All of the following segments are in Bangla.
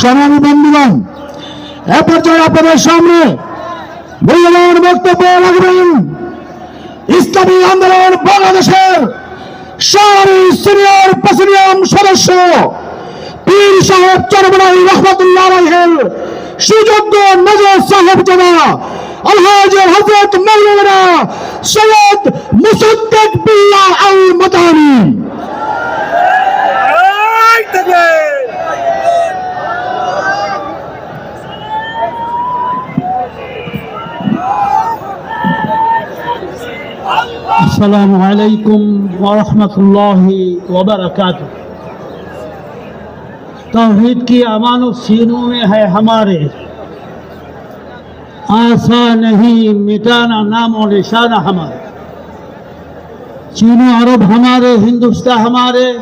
সমানি বন্ধুগণ এ আপনাদের সামনে মূল্যবান বক্তব্য রাখবেন, ইসলামী আন্দোলন বাংলাদেশের শহরি সিনিয়র প্রেসিডিয়াম সদস্য পীর সাহেব চরমনাই রহমতুল্লাহ আলহের সুযোগ্য নজর সাহেব জানা, আলহাজ হজরত মৌলানা সৈয়দ মুসদ্দেক বিল্লাহ আল মাদানী السلام علیکم ورحمۃ اللہ وبرکاتہ توحید کی امان و سینوں میں ہے ہمارے۔ آسا نہیں، مٹانا، نام و نشانہ ہمارے۔ چین و عرب ہمارے، ہندوستان ہمارے۔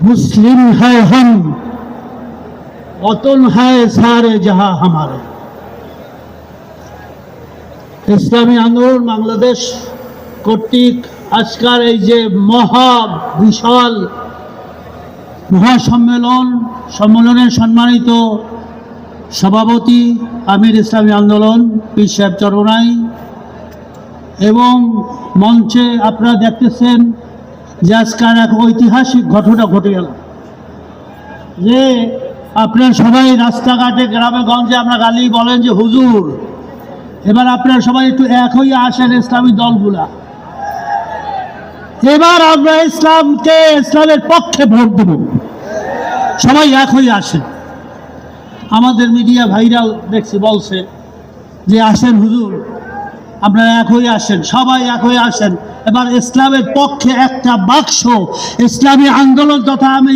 مسلم ہے ہم۔ وطن ہے سارے جہاں ہمارے۔ اسلامی آندولن بنگلہ دیش۔ কর্তৃক আজকাল এই যে মহা বিশাল মহাসম্মেলন সম্মেলনের সম্মানিত সভাপতি আমির ইসলামী আন্দোলন, পীর সাহেব চরণাই এবং মঞ্চে আপনারা দেখতেছেন যে আজকাল এক ঐতিহাসিক ঘটনা ঘটে গেল। যে আপনারা সবাই রাস্তাঘাটে, গ্রামে, গঞ্জে আমরা গালি বলেন যে, হুজুর, এবার আপনারা সবাই একটু এক হয়ে আসেন ইসলামী দলগুলা। এবার আমরা ইসলামকে, ইসলামের পক্ষে ভোট দেব। সবাই এক হয়ে আসেন আমাদের মিডিয়া ভাইরাল দেখছি, বলছে যে, আসেন হুজুর, আপনারা এক হয়ে আসেন, সবাই এক হয়ে আসেন। এবার ইসলামের পক্ষে একটা বাক্স, ইসলামী আন্দোলন তথা আমি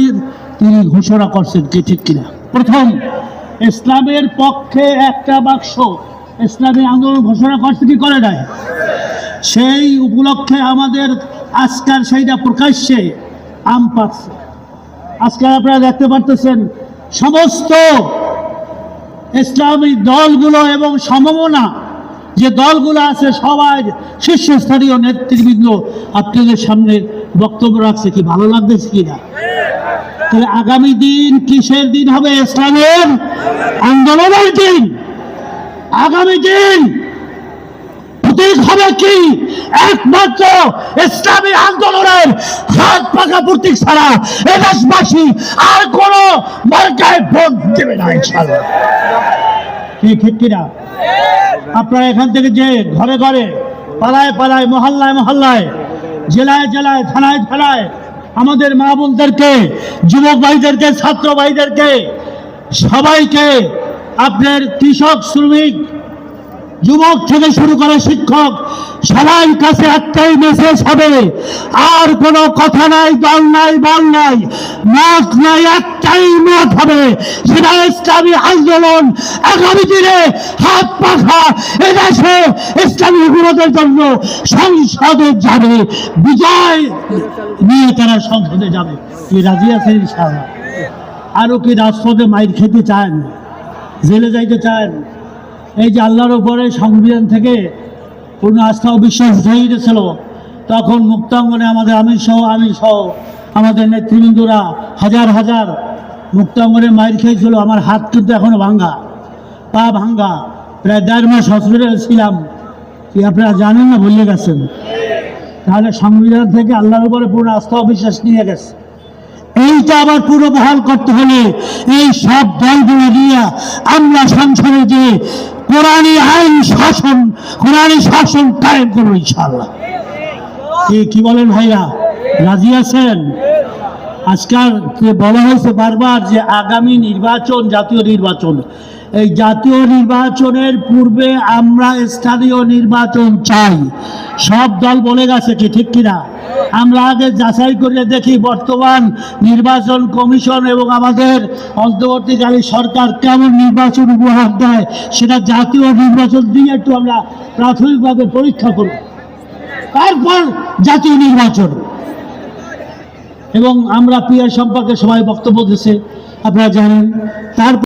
তিনি ঘোষণা করছেন কি ঠিক কিনা? প্রথম, ইসলামের পক্ষে একটা বাক্স, ইসলামী আন্দোলন ঘোষণা করছে কি করে নাই? সেই উপলক্ষে আমাদের আজকাল সেইটা প্রকাশ্যে আম পাচ্ছে। আজকাল আপনারা দেখতে পারতেছেন, সমস্ত ইসলামী দলগুলো এবং সমমনা যে দলগুলো আছে, সবাই শীর্ষস্থানীয় নেতৃবৃন্দ, আপনাদের সামনে বক্তব্য রাখছে কি, ভালো লাগতেছে কি না? তাহলে আগামী দিন কিসের দিন হবে? ইসলামের আন্দোলনের দিন। আগামী দিন প্রতীক হবে কি? একমাত্র ইসলামী আন্দোলনের হাত পাকা প্রতীক ছাড়া এদেশবাসী আর কোন মার্কায় ভোট দেবে না, ইনশাআল্লাহ। আপনারা এখান থেকে যে ঘরে ঘরে পালায় পালায় মহল্লায় মহল্লায়, জেলায় জেলায়, থানায় থানায় আমাদের মা বোনদেরকে, যুবক ভাইদেরকে, ছাত্র ভাইদেরকে, সবাইকে আপনার কৃষক, শ্রমিক যুবক থেকে শুরু করে শিক্ষক, সবার কাছে একটাই মেসেজ হবে, আর কোনো কথা নাই, দল নাই, বল নাই, মত নাই, একটাই মত হবে, সেটা ইসলামী আন্দোলন। আগামী দিনে হাত পাখা এদেশে ইসলামী হুকুমতের জন্য সংসদে যাবে, বিজয় নিয়ে তারা সংসদে যাবে। কি রাজি আছেন ইনশাআল্লাহ? আরও কি রাজপথে মাইর খেতে চান? জেলে যাইতে চান? এই যে আল্লাহর উপরে সংবিধান থেকে পূর্ণ আস্থা ও বিশ্বাস উঠে গেছিল তখন মুক্তাঙ্গনে আমাদের আমির সহ আমির সহ আমাদের নেতৃবৃন্দরা হাজার হাজার মুক্তাঙ্গনে মাইর খেয়েছিল, আমার হাত কিন্তু এখনও ভাঙ্গা, পা ভাঙ্গা। প্রায় দেড় মাস হসপিটালে ছিলাম। কি আপনারা জানেন না, ভুলে গেছেন? তাহলে সংবিধান থেকে আল্লাহর উপরে পূর্ণ আস্থা ও বিশ্বাস নিয়ে গেছে। এইটা আবার পুরো বহাল করতে হলে এই সব দলগুলো নিয়ে আমরা সংসদে যে কোরআনী আইন শাসন কোরআনী শাসন কায়েম করব ইনশাল্লাহ কি বলেন ভাইয়া? রাজি আছেন? আজকাল বলা হয়েছে বারবার যে আগামী নির্বাচন জাতীয় নির্বাচন। এই জাতীয় নির্বাচনের পূর্বে আমরা স্থানীয় নির্বাচন চাই। সব দল বলে গেছে কি, ঠিক কিনা? আমরা আগে যাচাই করে দেখি বর্তমান নির্বাচন কমিশন এবং আমাদের অন্তর্বর্তীকালী সরকার কেমন নির্বাচন উপহার দেয়, সেটা জাতীয় নির্বাচন দিয়ে একটু আমরা প্রাথমিকভাবে পরীক্ষা করব। তারপর জাতীয় নির্বাচন। এবং আমরা পিয়ার সম্পর্কে সবাই বক্তব্য দিচ্ছে আপনারা জানেন। তারপর